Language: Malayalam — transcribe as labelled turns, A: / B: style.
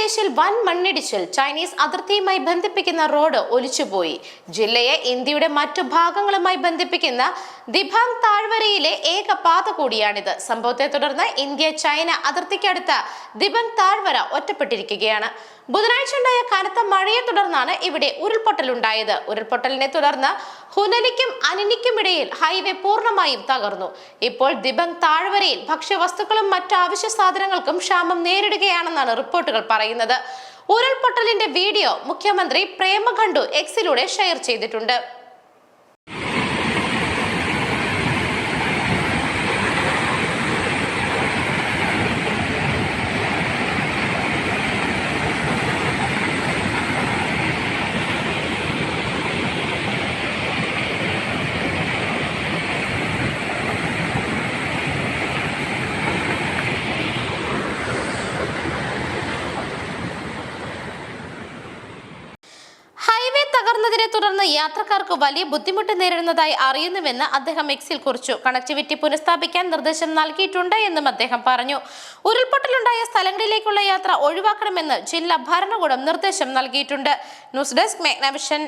A: ഉത്തർപ്രദേശിൽ വൻ മണ്ണിടിച്ചിൽ. ചൈനീസ് അതിർത്തിയുമായി ബന്ധിപ്പിക്കുന്ന റോഡ് ഒലിച്ചുപോയി. ജില്ലയെ ഇന്ത്യയുടെ മറ്റു ഭാഗങ്ങളുമായി ബന്ധിപ്പിക്കുന്ന ദിബാങ് താഴ്വരയിലെ ഏക പാത കൂടിയാണിത്. സംഭവത്തെ തുടർന്ന് ഇന്ത്യ ചൈന അതിർത്തിക്കടുത്ത ദിബാങ് താഴ്വര ഒറ്റപ്പെട്ടിരിക്കുകയാണ്. ബുധനാഴ്ച ഉണ്ടായ കനത്ത മഴയെ തുടർന്നാണ് ഇവിടെ ഉരുൾപൊട്ടലുണ്ടായത്. ഉരുൾപൊട്ടലിനെ തുടർന്ന് ഹുനലിക്കും അനിനിക്കുമിടയിൽ ഹൈവേ പൂർണമായും തകർന്നു. ഇപ്പോൾ ദിബങ് താഴ്വരയിൽ ഭക്ഷ്യവസ്തുക്കളും മറ്റു അവശ്യ സാധനങ്ങൾക്കും ക്ഷാമം നേരിടുകയാണെന്നാണ് റിപ്പോർട്ടുകൾ പറയുന്നത്. ഉരുൾപൊട്ടലിന്റെ വീഡിയോ മുഖ്യമന്ത്രി പ്രേമഖണ്ഡു എക്സിലൂടെ ഷെയർ ചെയ്തിട്ടുണ്ട് ഹൈവേ തകർന്നതിനെ തുടർന്ന് യാത്രക്കാർക്ക് വലിയ ബുദ്ധിമുട്ട് നേരിടുന്നതായി അറിയുന്നുവെന്ന് അദ്ദേഹം എക്സിൽ കുറിച്ചു. കണക്ടിവിറ്റി പുനഃസ്ഥാപിക്കാൻ നിർദ്ദേശം നൽകിയിട്ടുണ്ട് എന്നും അദ്ദേഹം പറഞ്ഞു. ഉരുൾപൊട്ടലുണ്ടായ സ്ഥലങ്ങളിലേക്കുള്ള യാത്ര ഒഴിവാക്കണമെന്ന് ജില്ലാ ഭരണകൂടം നിർദ്ദേശം നൽകിയിട്ടുണ്ട്. News desk മേഗ്നവിഷൻ